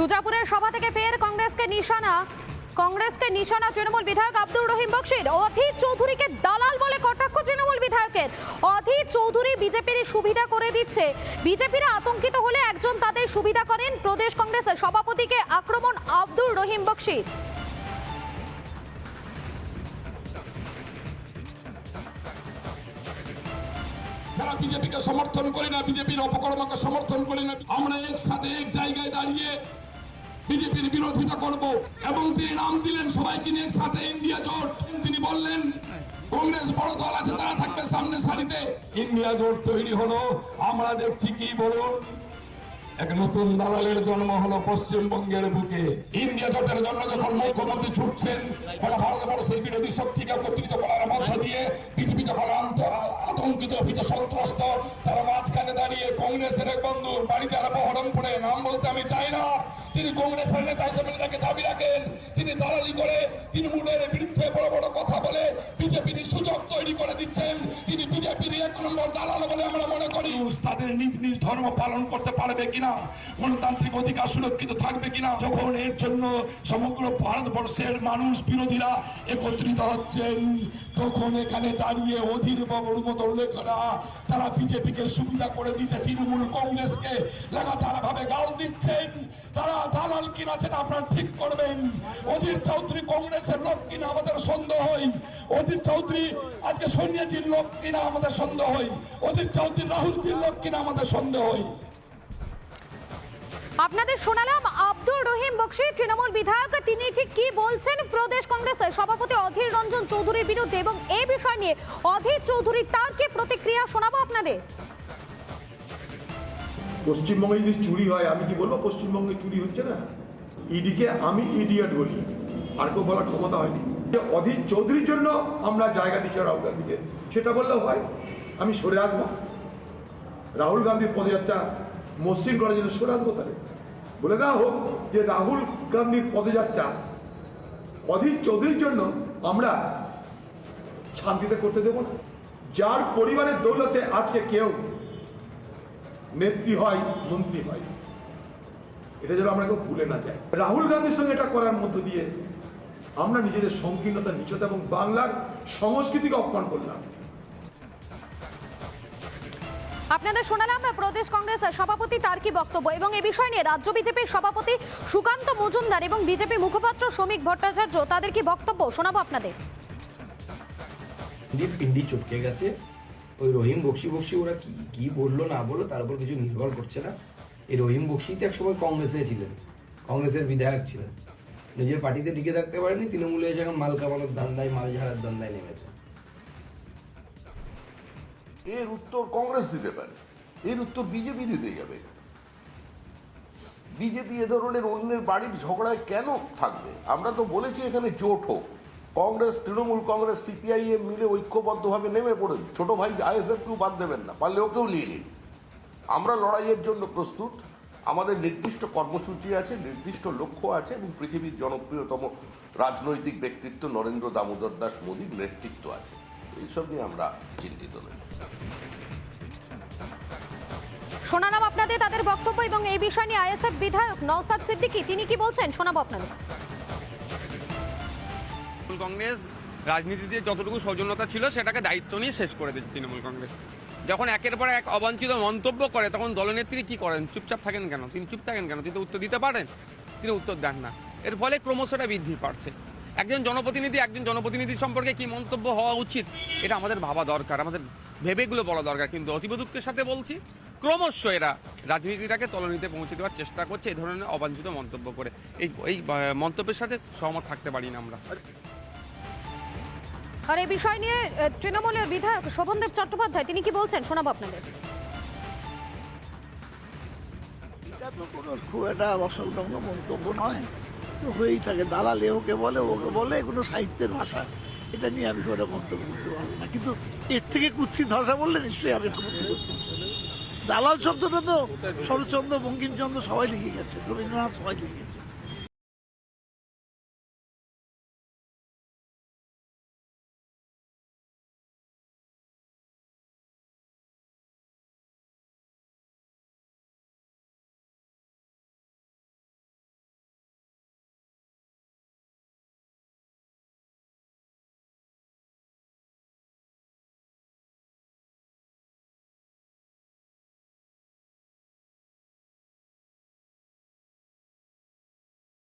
সুজাপুরের সভা থেকে ফের কংগ্রেসকে নিশানা। কংগ্রেসকে নিশানা তৃণমূল বিধায়ক আব্দুর রহিম বক্সির। অধীর চৌধুরীকে দালাল বলে কটাক্ষ তৃণমূল বিধায়কের। অধীর চৌধুরী বিজেপির সুবিধা করে দিচ্ছে। বিজেপিরা আতঙ্কিত হলে একজন তাদের সুবিধা করেন প্রদেশ কংগ্রেসের সভাপতিকে আক্রমণ আব্দুর রহিম বক্সির। যারা বিজেপিকে সমর্থন করি না, বিজেপির অপকর্মকে সমর্থন করি না, আমরা একসাথে এক জায়গায় দাঁড়িয়ে বিজেপির বিরোধিতা করব এবং তিনি নাম দিলেন সবাইকে নিয়ে একসাথে ইন্ডিয়া জোট। তিনি বললেন, কংগ্রেস বড় দল আছে, তারা থাকবে সামনে সারিতে। ইন্ডিয়া জোট তৈরি হলো। আমরা দেখছি কি বলুন? এক নতুন দালালের জন্ম হলো পশ্চিমবঙ্গের বুকে। ইন্ডিয়া জোটের জন্য যখন মুখ্যমন্ত্রী ছুটছেন, গোটা ভারতবর্ষের বিরোধী শক্তিকে একত্রিত করার মধ্য দিয়ে বিজেপি যখন আতঙ্কিত, ভীত, সন্ত্রস্ত, তারা মাঝখানে দাঁড়িয়ে কংগ্রেসের এক বন্ধু বাড়িতে আর বহরমপুরে নাম বলতে আমি চাই না। তিনি কংগ্রেসের নেতা হিসেবে তাকে দাবি রাখেন। তিনি দালালি করে তৃণমূলের বিরুদ্ধে বড় বড় কথা বলে বিজেপির সুযোগ তৈরি করে দিচ্ছেন। তিনি বিজেপির এক নম্বর দালাল বলে আমরা মনে করি। তাদের নিজ নিজ ধর্ম পালন করতে পারবে কিনা, গণতান্ত্রিক অধিকার সুরক্ষিত থাকবে কিনা, যখন এর জন্য সমগ্র ভারতবর্ষের মানুষ বিরোধীরা একত্রিত হচ্ছেন, তখন এখানে দাঁড়িয়ে অধীর বাবুর মতো লেখরা, তারা বিজেপিকে সুবিধা করে দিতে তৃণমূল কংগ্রেসকে লাগাতার ভাবে গাল দিচ্ছেন। তারা দালাল কিনা সেটা ঠিক করবেন। অধীর চৌধুরী কংগ্রেসের লোক কিনা আমাদের সন্দেহ হয়। অধীর চৌধুরী আজকে লোক কিনা আমাদের সন্দেহ হয়। অধীর চৌধুরী রাহুলজির লোক কিনা আমাদের সন্দেহ হয়। আপনাদের শোনালাম, আব্দুর রহিম বক্সি, তৃণমূল বিধায়ক। তিনি ঠিক কি বলছেন? প্রদেশ কংগ্রেসের সভাপতি অধীর রঞ্জন চৌধুরীর বিরুদ্ধে এবং এই বিষয় নিয়ে অধীর চৌধুরী তার কি প্রতিক্রিয়া শোনাবো আপনাদের? পশ্চিমবঙ্গে যদি চুরি হয়, আমি কি বলব? পশ্চিমবঙ্গে চুরি হচ্ছে না। ইডিকে আমি ইডিয়ট বলি। আর কেউ বলার ক্ষমতা হয়নি। যে অধীর চৌধুরীর জন্য আমরা জায়গা দিচ্ছি রাহুল গান্ধীকে, সেটা বললেও হয়। আমি সরে আসব। রাহুল গান্ধীর পদযাত্রা মসৃণ করার জন্য সরে আসব তাহলে। বলে দেওয়া হোক যে রাহুল গান্ধীর পদযাত্রা অধীর চৌধুরীর জন্য আমরা শান্তিতে করতে দেবো না। যার পরিবারের দৌলতে আজকে কেউ নেত্রী হয় মন্ত্রী হয়। এটা যেন আমরা কেউ ভুলে না যাই। রাহুল গান্ধীর সঙ্গে এটা করার মধ্য দিয়ে আমরা নিজেদের সংকীর্ণতা নিচতা এবং বাংলার সংস্কৃতিকে অপমান করলাম। আপনাদের শোনালাম প্রদেশ কংগ্রেসের সভাপতি তার কি বক্তব্য? এবং এ বিষয় নিয়ে রাজ্য বিজেপির সভাপতি সুকান্ত মজুমদার এবং বিজেপি মুখপাত্র শ্রমিক ভট্টাচার্য তাদের কি বক্তব্য? শোনাবো আপনাদের। পিন্ডি চটকে গেছে। ওই রহিম বক্সি বক্সি ওরা কি কি বলল না বলল তার উপর কিছু নির্ভর করছে না। এই রহিম বক্সি তো একসময় কংগ্রেসে ছিলেন, কংগ্রেসের বিধায়ক ছিলেন। নিজের পার্টিতে টিকে থাকতে পারেনি, তৃণমূলে এসে এখন মাল কামানোর ধান্দায় মাল ঝাড়ার ধান্দায় নেমেছে। এর উত্তর কংগ্রেস দিতে পারে, এর উত্তর বিজেপি দিতে যাবে বিজেপি এ ধরনের অন্যের বাড়ির ঝগড়ায় কেন থাকবে? আমরা তো বলেছি এখানে জোট হোক। কংগ্রেস, তৃণমূল, কংগ্রেস সিপিআইএম মিলে ঐক্যবদ্ধভাবে নেমে পড়ুন। ছোট ভাই আইএসএফ কেউ বাদ দেবেন না পারলে ওকেও নিয়ে নিন। আমরা লড়াইয়ের জন্য প্রস্তুত। আমাদের নির্দিষ্ট কর্মসূচি আছে, নির্দিষ্ট লক্ষ্য আছে এবং পৃথিবীর জনপ্রিয়তম রাজনৈতিক ব্যক্তিত্ব নরেন্দ্র দামোদর দাস মোদীর নেতৃত্ব আছে। এইসব নিয়ে আমরা চিন্তিত নই। শোনালাম আপনাদের, তাদের বক্তব্য এবং এই বিষয় নিয়ে আইএসএফ বিধায়ক নওসাদ সিদ্দিকী, তিনি কি বলছেন? শোনাবো আপনাদের। কংগ্রেস রাজনীতিতে যতটুকু সৌজন্যতা ছিল সেটাকে দায়িত্ব নিয়ে শেষ করে দিয়েছে তৃণমূল কংগ্রেস। যখন একের পর এক অবাঞ্ছিত মন্তব্য করে, তখন দলনেত্রী কি করেন? চুপচাপ থাকেন কেন? তিনি চুপ থাকেন কেন? তিনি উত্তর দিতে পারেন? তিনি উত্তর দেন না। এর ফলে ক্রমশ এটা বৃদ্ধি পাচ্ছে। একজন জনপ্রতিনিধি একজন জনপ্রতিনিধি সম্পর্কে কি মন্তব্য হওয়া উচিত? এটা আমাদের ভাবা দরকার, আমাদের ভেবেগুলো বলা দরকার। কিন্তু অতীব দুঃখের সাথে বলছি, ক্রমশ এরা রাজনীতিটাকে তলনিতে পৌঁছে দেওয়ার চেষ্টা করছে এই ধরনের অবাঞ্ছিত মন্তব্য করে। এই এই মন্তব্যের সাথে সহমত থাকতে পারি না আমরা। আর এই বিষয় নিয়ে তৃণমূলের বিধায়ক শোভনদেব চট্টোপাধ্যায়, তিনি কি বলছেন? শোনাবো আপনাদের। এটা তো কোনো খুব একটা অসংলগ্ন মন্তব্য নয়। হয়েই থাকে, দালালে ওকে বলে ওকে বলে এগুলো সাহিত্যের ভাষা। এটা নিয়ে আমি কোনো মন্তব্য করতে পারব না। কিন্তু এর থেকে কুৎসিত ভাষা বললে নিশ্চয়ই আমি দালাল শব্দটা তো শরৎচন্দ্র, বঙ্কিমচন্দ্র সবাই লিখে গেছে, রবীন্দ্রনাথ সবাই লিখে গেছে।